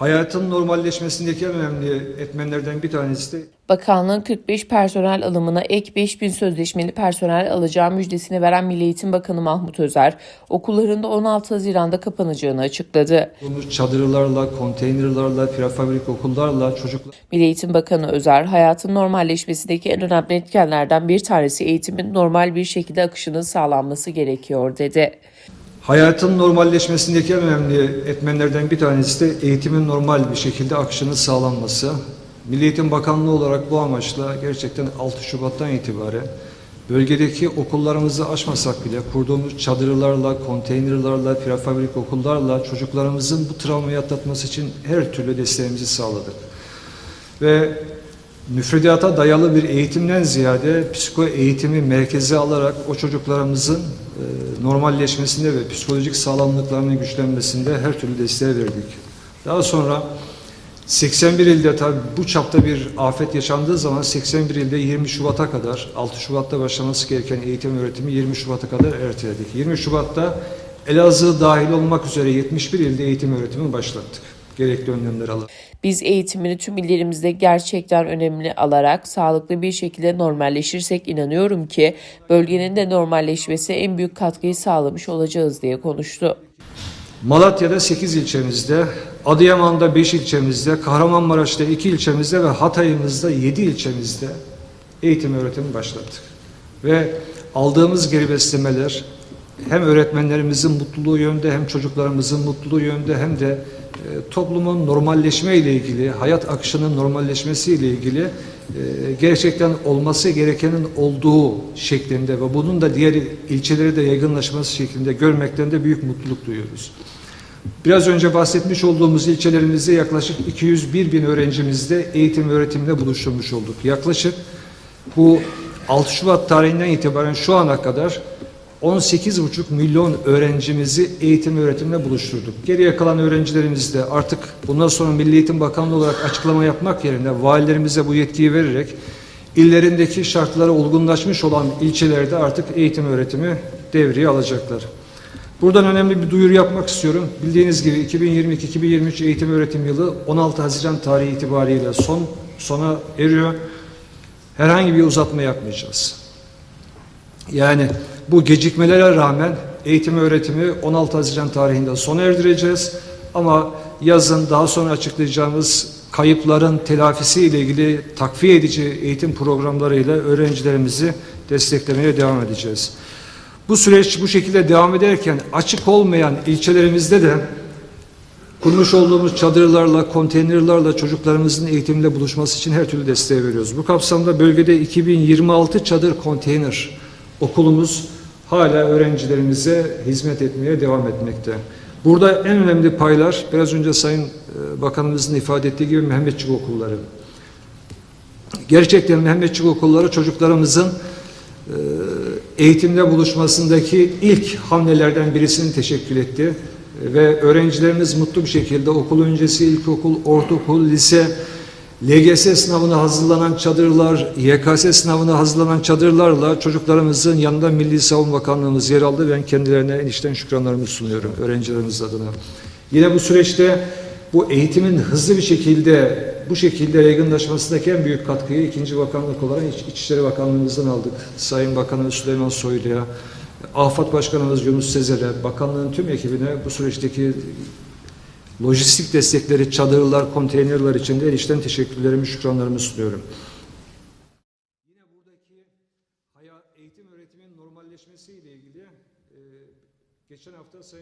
Hayatın normalleşmesindeki en önemli etmenlerden bir tanesi de Bakanlığın 45 personel alımına ek 5000 sözleşmeli personel alacağı müjdesini veren Milli Eğitim Bakanı Mahmut Özer, okullarında 16 Haziran'da kapanacağını açıkladı. kurulmuş çadırlarla, konteynerlarla, prefabrik okullarla çocuklar Milli Eğitim Bakanı Özer, hayatın normalleşmesindeki en önemli etkenlerden bir tanesi eğitimin normal bir şekilde akışının sağlanması gerekiyor dedi. Hayatın normalleşmesindeki en önemli etmenlerden bir tanesi de eğitimin normal bir şekilde akışının sağlanması. Milli Eğitim Bakanlığı olarak bu amaçla gerçekten 6 Şubat'tan itibaren bölgedeki okullarımızı açmasak bile kurduğumuz çadırlarla, konteynerlarla, prefabrik okullarla çocuklarımızın bu travmayı atlatması için her türlü desteğimizi sağladık. Ve müfredata dayalı bir eğitimden ziyade psiko eğitimi merkeze alarak o çocuklarımızın e, normalleşmesinde ve psikolojik sağlamlıklarının güçlenmesinde her türlü desteği verdik. Daha sonra 81 ilde tabi bu çapta bir afet yaşandığı zaman 81 ilde 20 Şubat'a kadar 6 Şubat'ta başlaması gereken eğitim öğretimi 20 Şubat'a kadar erteledik. 20 Şubat'ta Elazığ dahil olmak üzere 71 ilde eğitim öğretimi başlattık. Gerekli önlemleri alarak. Biz eğitimini tüm illerimizde gerçekten önemli alarak sağlıklı bir şekilde normalleşirsek inanıyorum ki bölgenin de normalleşmesi en büyük katkıyı sağlamış olacağız diye konuştu. Malatya'da 8 ilçemizde, Adıyaman'da 5 ilçemizde, Kahramanmaraş'ta 2 ilçemizde ve Hatay'ımızda 7 ilçemizde eğitim öğretimi başlattık. Ve aldığımız geri beslemeler hem öğretmenlerimizin mutluluğu yönde hem çocuklarımızın mutluluğu yönde hem de e, toplumun normalleşme ile ilgili, hayat akışının normalleşmesi ile ilgili e, gerçekten olması gerekenin olduğu şeklinde ve bunun da diğer ilçelere de yaygınlaşması şeklinde görmekten de büyük mutluluk duyuyoruz. Biraz önce bahsetmiş olduğumuz ilçelerimizde yaklaşık 201 bin öğrencimizde eğitim öğretimle buluşturmuş olduk. Yaklaşık bu 6 Şubat tarihinden itibaren şu ana kadar 18,5 milyon öğrencimizi eğitim öğretimle buluşturduk. Geriye kalan öğrencilerimiz de artık bundan sonra Milli Eğitim Bakanlığı olarak açıklama yapmak yerine valilerimize bu yetkiyi vererek illerindeki şartlara uygunlaşmış olan ilçelerde artık eğitim öğretimi devreye alacaklar. Buradan önemli bir duyuru yapmak istiyorum. Bildiğiniz gibi 2022-2023 eğitim öğretim yılı 16 Haziran tarihi itibariyle son sona eriyor. Herhangi bir uzatma yapmayacağız. Yani bu gecikmelere rağmen eğitim öğretimi 16 Haziran tarihinde sona erdireceğiz. Ama yazın daha sonra açıklayacağımız kayıpların telafisi ile ilgili takviye edici eğitim programlarıyla öğrencilerimizi desteklemeye devam edeceğiz. Bu süreç bu şekilde devam ederken açık olmayan ilçelerimizde de kurmuş olduğumuz çadırlarla, konteynerlarla çocuklarımızın eğitimle buluşması için her türlü desteği veriyoruz. Bu kapsamda bölgede 2026 çadır konteyner okulumuz hala öğrencilerimize hizmet etmeye devam etmekte. Burada en önemli paylar biraz önce Sayın e, Bakanımızın ifade ettiği gibi Mehmetçik okulları. Gerçekten Mehmetçik okulları çocuklarımızın e, eğitimle buluşmasındaki ilk hamlelerden birisini teşekkül etti. Ve öğrencilerimiz mutlu bir şekilde okul öncesi ilkokul, ortaokul, lise, LGS sınavına hazırlanan çadırlar, YKS sınavına hazırlanan çadırlarla çocuklarımızın yanında Milli Savunma Bakanlığımız yer aldı. Ben kendilerine en içten şükranlarımı sunuyorum öğrencilerimiz adına. Yine bu süreçte bu eğitimin hızlı bir şekilde bu şekilde yaygınlaşmasındaki en büyük katkıyı ikinci bakanlık olarak İç- İçişleri Bakanlığımızdan aldık. Sayın Bakanımız Süleyman Soylu'ya, AFAD Başkanımız Yunus Sezer'e, bakanlığın tüm ekibine bu süreçteki lojistik destekleri, çadırlar, konteynerler için de en içten teşekkürlerimi, şükranlarımı sunuyorum. Yine buradaki eğitim öğretimin normalleşmesiyle ilgili geçen hafta Sayın